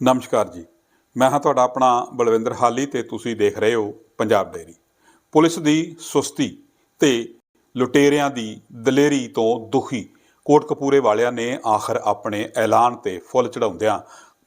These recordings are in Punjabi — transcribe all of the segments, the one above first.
ਨਮਸਕਾਰ ਜੀ। ਮੈਂ ਹਾਂ ਤੁਹਾਡਾ ਆਪਣਾ ਬਲਵਿੰਦਰ ਹਾਲੀ ਤੇ ਤੁਸੀਂ ਦੇਖ ਰਹੇ ਹੋ ਪੰਜਾਬ ਡੇਰੀ ਪੁਲਿਸ ਦੀ ਸੁਸਤੀ ਤੇ ਲੁਟੇਰਿਆਂ ਦੀ ਦਲੇਰੀ ਤੋਂ ਦੁਖੀ ਕੋਟਕਪੂਰੇ ਵਾਲਿਆਂ ਨੇ ਆਖਰ ਆਪਣੇ ਐਲਾਨ ਤੇ ਫੁੱਲ ਚੜਾਉਂਦਿਆਂ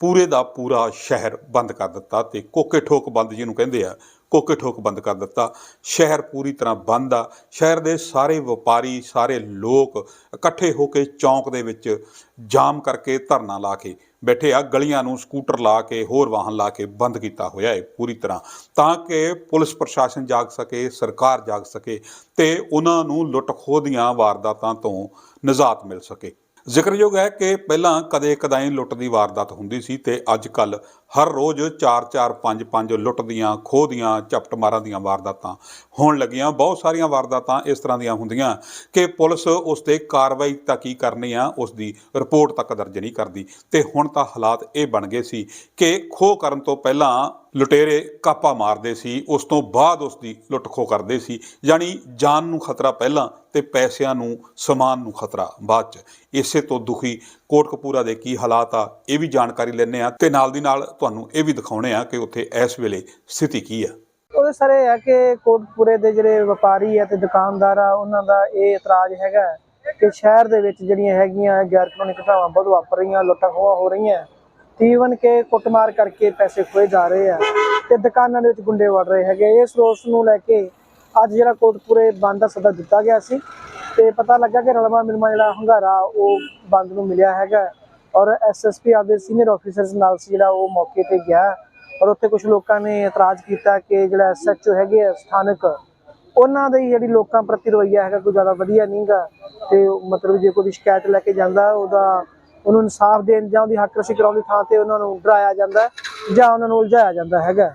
ਪੂਰੇ ਦਾ ਪੂਰਾ ਸ਼ਹਿਰ ਬੰਦ ਕਰ ਦਿੱਤਾ ਤੇ ਕੋਕੇ ਠੋਕ ਬੰਦ ਜਿਹਨੂੰ ਕਹਿੰਦੇ ਆ ਕੋਕੇ ਠੋਕ ਬੰਦ ਕਰ ਦਿੱਤਾ। ਸ਼ਹਿਰ ਪੂਰੀ ਤਰ੍ਹਾਂ ਬੰਦ ਆ। ਸ਼ਹਿਰ ਦੇ ਸਾਰੇ ਵਪਾਰੀ, ਸਾਰੇ ਲੋਕ ਇਕੱਠੇ ਹੋ ਕੇ ਚੌਂਕ ਦੇ ਵਿੱਚ ਜਾਮ ਕਰਕੇ ਧਰਨਾ ਲਾ ਕੇ ਬੈਠੇ ਆ। ਗਲੀਆਂ ਨੂੰ ਸਕੂਟਰ ਲਾ ਕੇ, ਹੋਰ ਵਾਹਨ ਲਾ ਕੇ ਬੰਦ ਕੀਤਾ ਹੋਇਆ ਹੈ ਪੂਰੀ ਤਰ੍ਹਾਂ। ਤਾਂ ਕਿ ਪੁਲਿਸ ਪ੍ਰਸ਼ਾਸਨ ਜਾਗ ਸਕੇ, ਸਰਕਾਰ ਜਾਗ ਸਕੇ ਤੇ ਉਹਨਾਂ ਨੂੰ ਲੁੱਟ ਖੋਹ ਦੀਆਂ ਵਾਰਦਾਤਾਂ ਤੋਂ ਨਿਜਾਤ ਮਿਲ ਸਕੇ। ਜ਼ਿਕਰਯੋਗ ਹੈ ਕਿ ਪਹਿਲਾਂ ਕਦੇ ਕਦਾਈ ਲੁੱਟ ਦੀ ਵਾਰਦਾਤ ਹੁੰਦੀ ਸੀ ਤੇ ਅੱਜ ਕੱਲ ਹਰ ਰੋਜ਼ 4-4 5-5 ਲੁੱਟ ਦੀਆਂ, ਖੋਹ ਦੀਆਂ ਝਪਟਮਾਰਾਂ ਦੀਆਂ ਵਾਰਦਾਤਾਂ ਹੋਣ ਲੱਗੀਆਂ। ਬਹੁਤ ਸਾਰੀਆਂ ਵਾਰਦਾਤਾਂ ਇਸ ਤਰ੍ਹਾਂ ਦੀਆਂ ਹੁੰਦੀਆਂ ਕਿ ਪੁਲਿਸ ਉਸ ਤੇ ਕਾਰਵਾਈ ਤਾਂ ਕੀ ਕਰਨੀ ਆ, ਉਸ ਦੀ ਰਿਪੋਰਟ ਤੱਕ ਦਰਜ ਨਹੀਂ ਕਰਦੀ। ਤੇ ਹੁਣ ਤਾਂ ਹਾਲਾਤ ਇਹ ਬਣ ਗਏ ਸੀ ਕਿ ਖੋਹ ਕਰਨ ਤੋਂ ਪਹਿਲਾਂ ਲੁਟੇਰੇ ਕਾਪਾ ਮਾਰਦੇ ਸੀ, ਉਸ ਤੋਂ ਬਾਅਦ ਉਸ ਦੀ ਲੁੱਟ ਕਰਦੇ ਸੀ, ਯਾਨੀ ਜਾਨ ਨੂੰ ਖਤਰਾ ਪਹਿਲਾਂ ਤੇ ਪੈਸਿਆਂ ਨੂੰ, ਸਮਾਨ ਨੂੰ ਖਤਰਾ ਬਾਅਦ ਚ। ਇਸੇ ਤੋਂ ਦੁਖੀ ਕੋਟਕਪੂਰਾ ਦੇ ਕੀ ਹਾਲਾਤ ਆ, ਇਹ ਵੀ ਜਾਣਕਾਰੀ ਲੈਣੇ ਆ ਤੇ ਨਾਲ ਦੀ ਨਾਲ ਤੁਹਾਨੂੰ ਇਹ ਵੀ ਦਿਖਾਉਣੇ ਆ ਕਿ ਉੱਥੇ ਇਸ ਵੇਲੇ ਸਥਿਤੀ ਕੀ ਆ। ਉਹਦੇ ਸਰ ਇਹ ਹੈ ਕਿ ਕੋਟਪੂਰੇ ਦੇ ਜਿਹੜੇ ਵਪਾਰੀ ਆ ਤੇ ਦੁਕਾਨਦਾਰ ਆ, ਉਹਨਾਂ ਦਾ ਇਹ ਇਤਰਾਜ਼ ਹੈਗਾ ਕਿ ਸ਼ਹਿਰ ਦੇ ਵਿੱਚ ਜਿਹੜੀਆਂ ਹੈਗੀਆਂ ਗੈਰ ਕਾਨੂੰਨੀ ਘਟਨਾਵਾਂ ਬਹੁਤ ਵਾਪਰ ਰਹੀਆਂ, ਲੁੱਟਾਂ ਖੋਹਾਂ ਹੋ ਰਹੀਆਂ। ਤੀਵਨ ਕੇ ਕੁੱਟਮਾਰ ਕਰਕੇ ਪੈਸੇ ਖੋਏ ਜਾ ਰਹੇ ਆ ਤੇ ਦੁਕਾਨਾਂ ਦੇ ਵਿੱਚ ਗੁੰਡੇ ਵੜ ਰਹੇ ਹੈਗੇ ਇਸ ਰੋਸ ਨੂੰ ਲੈ ਕੇ ਅੱਜ ਜਿਹੜਾ ਕੋਟਪੂਰੇ ਬੰਦ ਦਾ ਸੱਦਾ ਦਿੱਤਾ ਗਿਆ ਸੀ ਤੇ ਪਤਾ ਲੱਗਾ ਕਿ ਰਲਵਾ ਮਿਲਮਾ ਜਿਹੜਾ ਹੰਗਾਰਾ, ਉਹ ਬੰਦ ਨੂੰ ਮਿਲਿਆ ਹੈਗਾ ਔਰ ਐਸਐਸਪੀ ਆਪਦੇ ਸੀਨੀਅਰ ਆਫੀਸਰਸ ਨਾਲ ਸੀ ਜਿਹੜਾ ਉਹ ਮੌਕੇ ਤੇ ਗਿਆ ਔਰ ਉੱਥੇ ਕੁਝ ਲੋਕਾਂ ਨੇ ਇਤਰਾਜ਼ ਕੀਤਾ ਕਿ ਜਿਹੜਾ ਐਸਐਚਓ ਹੈਗੇ ਆ, ਸਥਾਨਕ, ਉਹਨਾਂ ਦੀ ਜਿਹੜੀ ਲੋਕਾਂ ਪ੍ਰਤੀ ਰਵੱਈਆ ਹੈਗਾ ਕੋਈ ਜ਼ਿਆਦਾ ਵਧੀਆ ਨਹੀਂਗਾ ਤੇ ਉਹ ਮਤਲਬ ਜੇ ਕੋਈ ਸ਼ਿਕਾਇਤ ਲੈ ਕੇ ਜਾਂਦਾ, ਉਹਦਾ ਉਹਨੂੰ ਇਨਸਾਫ ਦੇਣ ਜਾਂ ਉਹਦੀ ਹੱਕ ਰਸੀ ਕਰਾਉਣ ਦੀ ਥਾਂ ਤੇ ਉਹਨਾਂ ਨੂੰ ਡਰਾਇਆ ਜਾਂਦਾ ਜਾਂ ਉਹਨਾਂ ਨੂੰ ਉਲਝਾਇਆ ਜਾਂਦਾ ਹੈਗਾ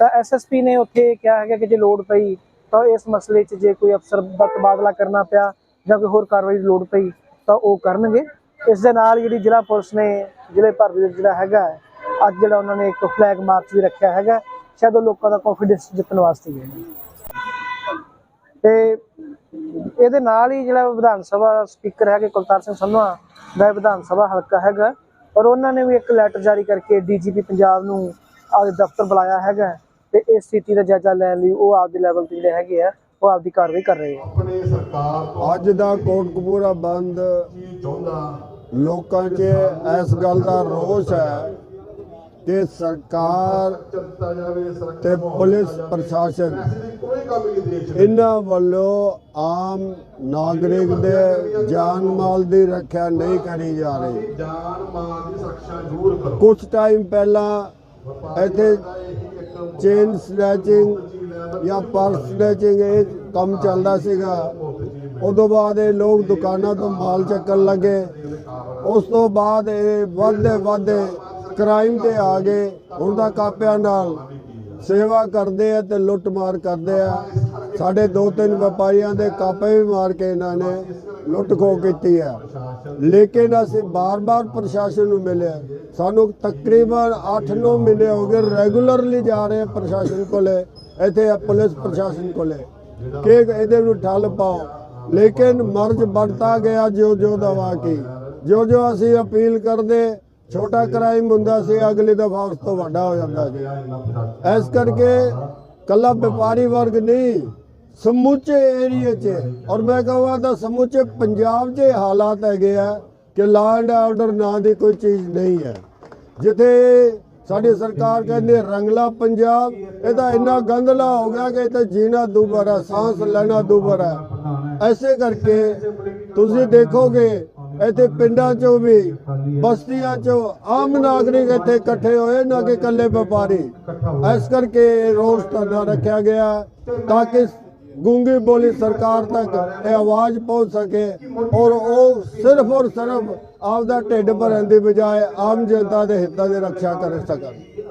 ਤਾਂ ਐਸਐਸਪੀ ਨੇ ਉੱਥੇ ਕਿਹਾ ਹੈਗਾ ਕਿ ਜੇ ਲੋੜ ਪਈ ਤਾਂ ਇਸ ਮਸਲੇ 'ਚ ਜੇ ਕੋਈ ਅਫਸਰ ਦਾ ਤਬਾਦਲਾ ਕਰਨਾ ਪਿਆ ਜਾਂ ਕੋਈ ਹੋਰ ਕਾਰਵਾਈ ਦੀ ਲੋੜ ਪਈ ਤਾਂ ਉਹ ਕਰਨਗੇ। ਇਸ ਦੇ ਨਾਲ ਜਿਹੜੀ ਜ਼ਿਲ੍ਹਾ ਪੁਲਿਸ ਨੇ ਜ਼ਿਲ੍ਹੇ ਭਰ ਦੇ ਜਿਹੜਾ ਹੈਗਾ ਅੱਜ ਜਿਹੜਾ ਉਹਨਾਂ ਨੇ ਇੱਕ ਫਲੈਗ ਮਾਰਚ ਵੀ ਰੱਖਿਆ ਹੈਗਾ ਸ਼ਾਇਦ ਉਹ ਲੋਕਾਂ ਦਾ ਕੌਨਫੀਡੈਂਸ ਜਿੱਤਣ ਵਾਸਤੇ ਹੀ ਹੈ ਤੇ ਇਹਦੇ ਨਾਲ ਹੀ ਜਿਹੜਾ ਵਿਧਾਨ ਸਭਾ ਸਪੀਕਰ ਹੈਗੇ ਕੁਲਤਾਰ ਸਿੰਘ ਸੰਧਵਾ ਦਾ ਵਿਧਾਨ ਸਭਾ ਹਲਕਾ ਹੈਗਾ। ਔਰ ਉਹਨਾਂ ਨੇ ਵੀ ਇੱਕ ਲੈਟਰ ਜਾਰੀ ਕਰਕੇ ਡੀਜੀਪੀ ਪੰਜਾਬ ਨੂੰ ਆਪਦੇ ਦਫ਼ਤਰ ਬੁਲਾਇਆ ਹੈਗਾ ਤੇ ਇਸ ਸਥਿਤੀ ਦਾ ਜਾਇਜ਼ਾ ਲੈਣ ਲਈ ਉਹ ਆਪਦੇ ਲੈਵਲ ਤੇ ਜਿਹੜੇ ਹੈਗੇ ਆ ਉਹ ਆਪਦੀ ਕਾਰਵਾਈ ਕਰ ਰਹੇ ਆ। ਆਪਣੇ ਸਰਕਾਰ ਤੋਂ ਅੱਜ ਦਾ ਕੋਟਕਪੂਰਾ ਬੰਦ ਕੀ ਚਾਹੁੰਦਾ? ਲੋਕਾਂ 'ਚ ਇਸ ਗੱਲ ਦਾ ਰੋਸ ਹੈ ਕਿ ਸਰਕਾਰ ਚੱਲਤਾ ਤੇ ਪੁਲਿਸ ਪ੍ਰਸ਼ਾਸਨ ਇਹਨਾਂ ਵੱਲੋਂ ਆਮ ਨਾਗਰਿਕ ਦੇ ਜਾਨ ਮਾਲ ਦੀ ਰੱਖਿਆ ਨਹੀਂ ਕਰੀ ਜਾ ਰਹੀ। ਜਾਨ ਮਾਲ ਦੀ ਸੁਰੱਖਿਆ ਜ਼ਰੂਰ ਕਰੋ ਕੁਝ ਟਾਈਮ ਪਹਿਲਾਂ ਇੱਥੇ ਚੇਨ ਸਨੈਚਿੰਗ ਜਾਂ ਪਰਸ ਸਨੈਚਿੰਗ ਇਹ ਕੰਮ ਚੱਲਦਾ ਸੀਗਾ। ਉਦੋਂ ਬਾਅਦ ਇਹ ਲੋਕ ਦੁਕਾਨਾਂ ਤੋਂ ਮਾਲ ਚੱਕਣ ਲੱਗੇ। ਉਸ ਤੋਂ ਬਾਅਦ ਇਹ ਵੱਧਦੇ ਵੱਧਦੇ ਕ੍ਰਾਈਮ ਤੇ ਆ ਗਏ, ਹੁਣ ਤਾਂ ਕਾਪਿਆਂ ਨਾਲ ਸੇਵਾ ਕਰਦੇ ਆ ਤੇ ਲੁੱਟ ਮਾਰ ਕਰਦੇ ਆ। ਸਾਡੇ ਦੋ ਤਿੰਨ ਵਪਾਰੀਆਂ ਦੇ ਕਾਪੇ ਵੀ ਮਾਰ ਕੇ ਇਹਨਾਂ ਨੇ ਲੁੱਟ ਖੋ ਕੀਤੀ ਆ। ਲੇਕਿਨ ਅਸੀਂ ਬਾਰ-ਬਾਰ ਪ੍ਰਸ਼ਾਸਨ ਨੂੰ ਮਿਲਿਆ। ਸਾਨੂੰ ਤਕਰੀਬਨ 8-9 ਮਹੀਨੇ ਹੋ ਗਏ ਰੈਗੂਲਰਲੀ ਜਾ ਰਹੇ ਪ੍ਰਸ਼ਾਸਨ ਕੋਲੇ, ਇੱਥੇ ਪੁਲਿਸ ਪ੍ਰਸ਼ਾਸਨ ਕੋਲੇ। ਕਿ ਇਹਦੇ ਨੂੰ ਠੱਲ ਪਾਓ। ਲੇਕਿਨ ਮਰਜ਼ ਵੱਧਦਾ ਗਿਆ ਜੋ ਜੋ ਦਵਾ ਕੀ। ਜੋ ਜੋ ਅਸੀਂ ਅਪੀਲ ਕਰਦੇ ਛੋਟਾ ਕ੍ਰਾਈਮ ਹੁੰਦਾ ਸੀ, ਅਗਲੀ ਦਫਾ ਉਸ ਤੋਂ ਵੱਡਾ ਹੋ ਜਾਂਦਾ ਸੀ। ਇਸ ਕਰਕੇ ਕੱਲਾ ਵਪਾਰੀ ਵਰਗ ਨਹੀਂ, ਸਮੁੱਚੇ ਏਰੀਏ 'ਚ। ਔਰ ਮੈਂ ਕਹਾਂ ਤਾਂ ਸਮੁੱਚੇ ਪੰਜਾਬ 'ਚ ਹਾਲਾਤ ਹੈਗੇ ਆ ਕਿ ਲਾਅ ਐਂਡ ਆਰਡਰ ਨਾਂ ਦੀ ਕੋਈ ਚੀਜ਼ ਨਹੀਂ ਹੈ। ਜਿੱਥੇ ਸਾਡੀ ਸਰਕਾਰ ਕਹਿੰਦੀ ਰੰਗਲਾ ਪੰਜਾਬ, ਇਹ ਤਾਂ ਇੰਨਾ ਗੰਦਲਾ ਹੋ ਗਿਆ ਕਿ ਇੱਥੇ ਜੀਣਾ ਦੁਬਰ ਹੈ ਸਾਹ ਲੈਣਾ ਦੁਬਰ। ਹੈ ਐਸੇ ਕਰਕੇ ਤੁਸੀਂ ਦੇਖੋਗੇ ਇੱਥੇ ਪਿੰਡਾਂ 'ਚੋਂ ਵੀ, ਬਸਤੀਆਂ 'ਚੋਂ ਆਮ ਨਾਗਰਿਕ ਇੱਥੇ ਇਕੱਠੇ ਹੋਏ ਨਾ ਕਿ ਇਕੱਲੇ ਵਪਾਰੀ। ਇਸ ਕਰਕੇ ਇਹ ਰੋਸ ਧਰਨਾ ਰੱਖਿਆ ਗਿਆ ਤਾਂ ਕਿ ਗੂੰਗੀ ਬੋਲੀ ਸਰਕਾਰ ਤੱਕ ਇਹ ਆਵਾਜ਼ ਪਹੁੰਚ ਸਕੇ ਔਰ ਉਹ ਸਿਰਫ ਔਰ ਸਿਰਫ ਆਪਦਾ ਢਿੱਡ ਭਰਨ ਦੀ ਬਜਾਏ ਆਮ ਜਨਤਾ ਦੇ ਹਿੱਤਾਂ ਦੀ ਰੱਖਿਆ ਕਰ ਸਕਣ।